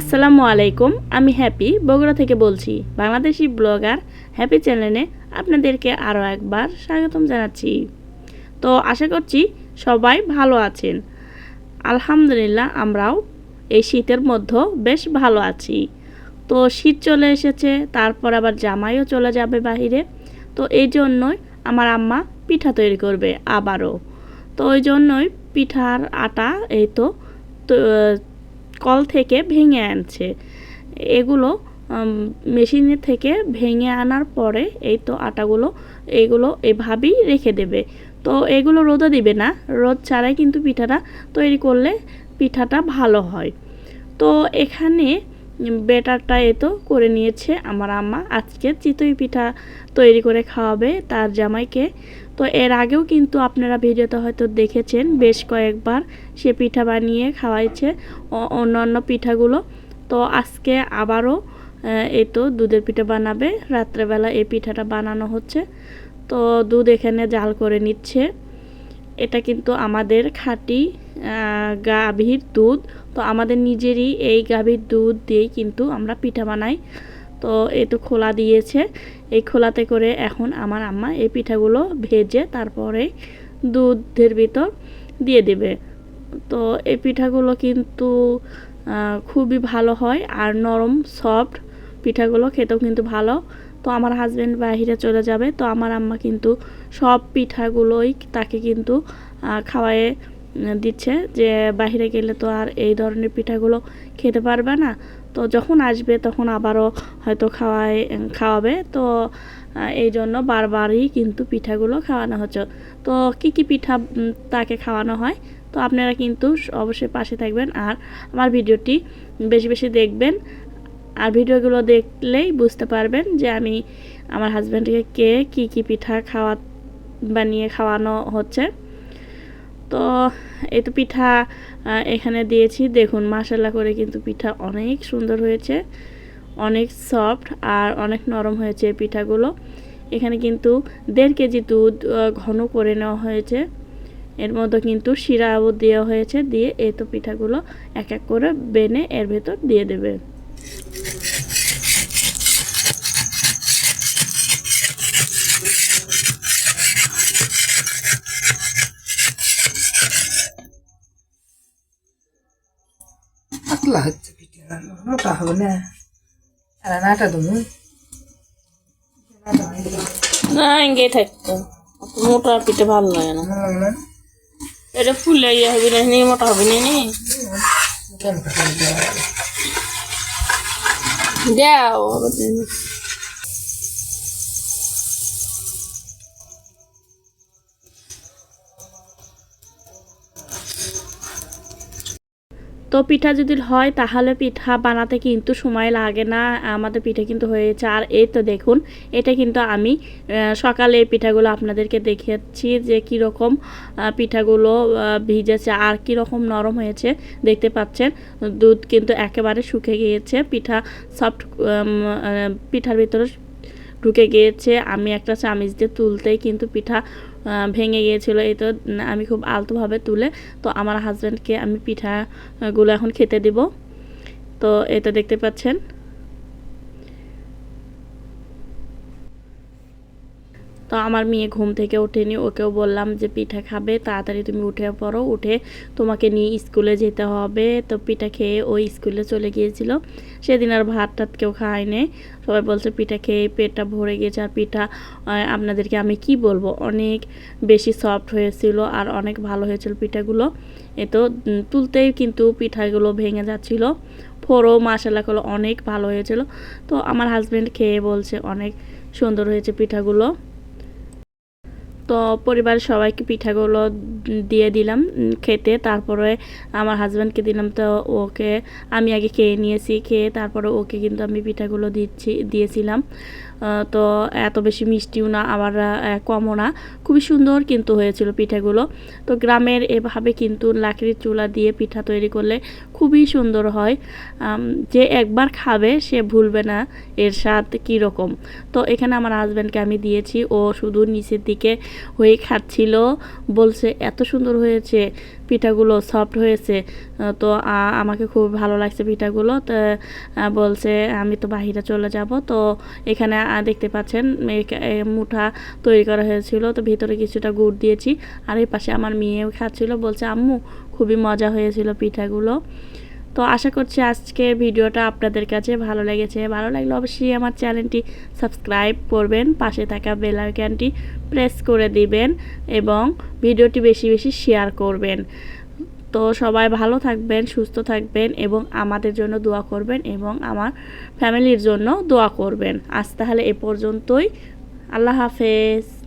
আসসালামু আলাইকুম আমি হ্যাপি বগুড়া থেকে বলছি। বাংলাদেশি ব্লগার হ্যাপি চ্যানেলে আপনাদেরকে আরও একবার স্বাগতম জানাচ্ছি। তো আশা করছি সবাই ভালো আছেন। আলহামদুলিল্লাহ আমরাও এই শীতের মধ্যে বেশ ভালো আছি। তো শীত চলে এসেছে তারপর আবার জামাইও চলে যাবে বাহিরে। তো এই জন্যই আমার আম্মা পিঠা তৈরি করবে আবারও। তো ওই জন্যই পিঠার আটা এই তো তো, কল থেকে ভেঙে আনছে। এগুলো মেশিনের থেকে ভেঙে আনার পরে এই তো আটাগুলো, এগুলো এভাবেই রেখে দেবে। তো এগুলো রোদে দিবে না। রোদ ছাড়াই কিন্তু পিঠাটা তৈরি করলে পিঠাটা ভালো হয়। তো এখানে বেটারটা এ তো করে নিয়েছে আমার আম্মা। আজকে চিতই পিঠা তৈরি করে খাওয়াবে তার জামাইকে। তো এর আগেও কিন্তু আপনারা ভিডিওতে হয়তো দেখেছেন, বেশ কয়েকবার সে পিঠা বানিয়ে খাওয়াইছে অন্য অন্য পিঠাগুলো। তো আজকে আবারও এই তো দুধের পিঠা বানাবে। রাত্রেবেলা এই পিঠাটা বানানো হচ্ছে। তো দুধ এখানে জাল করে নিচ্ছে। এটা কিন্তু আমাদের খাঁটি গাভীর দুধ। তো আমাদের নিজেরই এই গাভীর দুধ দিয়েই কিন্তু আমরা পিঠা বানাই। তো এই তো খোলা দিয়েছে। এই খোলাতে করে এখন আমার আম্মা এই পিঠাগুলো ভেজে তারপরে দুধের ভিতর দিয়ে দেবে। তো এই পিঠাগুলো কিন্তু খুবই ভালো হয় আর নরম, সফট পিঠাগুলো খেতেও কিন্তু ভালো। তো আমার হাজব্যান্ড বাইরে চলে যাবে, তো আমার আম্মা কিন্তু সব পিঠাগুলোই তাকে কিন্তু খাওয়ায়ে দিচ্ছে যে বাইরে গেলে তো আর এই ধরনের পিঠাগুলো খেতে পারবে না। তো যখন আসবে তখন আবারও হয়তো খাওয়ায়, খাওয়াবে। তো এই জন্য বারবারই কিন্তু পিঠাগুলো খাওয়ানো হচ্ছে। তো কি কি পিঠা তাকে খাওয়ানো হয়? তো আপনারা কিন্তু অবশ্যই পাশে থাকবেন আর আমার ভিডিওটি বেশি বেশি দেখবেন। আর ভিডিওগুলো দেখলেই বুঝতে পারবেন যে আমি আমার হাজব্যান্ডকে কে কি কি পিঠা খাওয়া, বানিয়ে খাওয়ানো হচ্ছে। তো এই তো পিঠা এখানে দিয়েছি। দেখুন মাসাল্লা করে কিন্তু পিঠা অনেক সুন্দর হয়েছে, অনেক সফট আর অনেক নরম হয়েছে পিঠাগুলো। এখানে কিন্তু দেড় কেজি দুধ ঘন করে নেওয়া হয়েছে। এর মধ্যে কিন্তু শিরাও দেওয়া হয়েছে। দিয়ে এই তো পিঠাগুলো এক এক করে বেনে এর ভেতর দিয়ে দেবে। পাতলা হচ্ছে পিঠা মোটা হবে না। আর নাটা তুমি না এঙ্গে থাকতো। মোটা পিঠে ভালো লাগে না। এটা ফুলে ইয়ে হবে না নি মোটা হবে না নি দাও তো পিঠা যদি হয়, তাহলে পিঠা বানাতে কিন্তু সময় লাগে না। আমাদের পিঠা কিন্তু হয়েছে। আর এই তো দেখুন, এটা কিন্তু আমি সকালে এই পিঠাগুলো আপনাদেরকে দেখিয়েছি যে কীরকম পিঠাগুলো ভিজেছে আর কীরকম নরম হয়েছে। দেখতে পাচ্ছেন, দুধ কিন্তু একেবারে শুকে গিয়েছে। পিঠা সফট পিঠার ভিতরে ঢুকে গিয়েছে। আমি একটা চামিচ দিয়ে তুলতেই কিন্তু পিঠা ভেঙে গিয়েছিল। এই তো আমি খুব আলতোভাবে তুলে, তো আমার হাজব্যান্ডকে আমি পিঠাগুলো এখন খেতে দিব। তো এটা দেখতে পাচ্ছেন। তো আমার মেয়ে ঘুম থেকে ওঠেনি, ওকেও বললাম যে পিঠা খাবে, তাড়াতাড়ি তুমি উঠে পড়ো, উঠে তোমাকে নিয়ে স্কুলে যেতে হবে। তো পিঠা খেয়ে ওই স্কুলে চলে গিয়েছিল। সেদিন আর ভাত টাত কেউ খায়নি। সবাই বলছে পিঠা খেয়ে পেটটা ভরে গেছে। আর পিঠা আপনাদেরকে আমি কি বলব? অনেক বেশি সফট হয়েছিল আর অনেক ভালো হয়েছিল পিঠাগুলো। এ তো তুলতেই কিন্তু পিঠাগুলো ভেঙে যাচ্ছিল। ফোরও মাসালা গুলো অনেক ভালো হয়েছিল। তো আমার হাজব্যান্ড খেয়ে বলছে অনেক সুন্দর হয়েছে পিঠাগুলো। তো পরিবার সবাইকে পিঠাগুলো দিয়ে দিলাম খেতে। তারপরে আমার হাজব্যান্ডকে দিলাম, তো ওকে আমি আগে খেয়ে নিয়েছি, খেয়ে তারপরে ওকে কিন্তু আমি পিঠাগুলো দিচ্ছি, দিয়েছিলাম। তো এত বেশি মিষ্টিও না, আবার কমও না। খুবই সুন্দর কিন্তু হয়েছিল পিঠাগুলো। তো গ্রামের এভাবে কিন্তু লাকড়ির চুলা দিয়ে পিঠা তৈরি করলে খুবই সুন্দর হয়। যে একবার খাবে সে ভুলবে না এর স্বাদ কীরকম। তো এখানে আমার হাজব্যান্ডকে আমি দিয়েছি, ও শুধু নিচের দিকে হয়ে খাচ্ছিল, বলছে, এত সুন্দর হয়েছে, পিঠাগুলো সফট হয়েছে। তো আমাকে খুব ভালো লাগছে পিঠাগুলো। তো বলছে, আমি তো বাহিরে চলে যাব। তো, এখানে দেখতে পাচ্ছেন মুঠা তৈরি করা হয়েছিল। তো ভিতরে কিছুটা গুড় দিয়েছি। আর এই পাশে আমার মেয়েও খাচ্ছিল। বলছে, আম্মু, খুবই মজা হয়েছিল পিঠাগুলো। তো আশা করছি আজকে ভিডিওটা আপনাদের কাছে ভালো লেগেছে। ভালো লাগলে অবশ্যই আমার চ্যানেলটি সাবস্ক্রাইব করবেন। পাশে থাকা বেল আইকনটি প্রেস করে দিবেন এবং ভিডিওটি বেশি বেশি শেয়ার করবেন। তো সবাই ভালো থাকবেন, সুস্থ থাকবেন এবং আমাদের জন্য দোয়া করবেন এবং আমার ফ্যামিলির জন্য দোয়া করবেন। আজ তাহলে এ পর্যন্তই। আল্লাহ হাফেজ।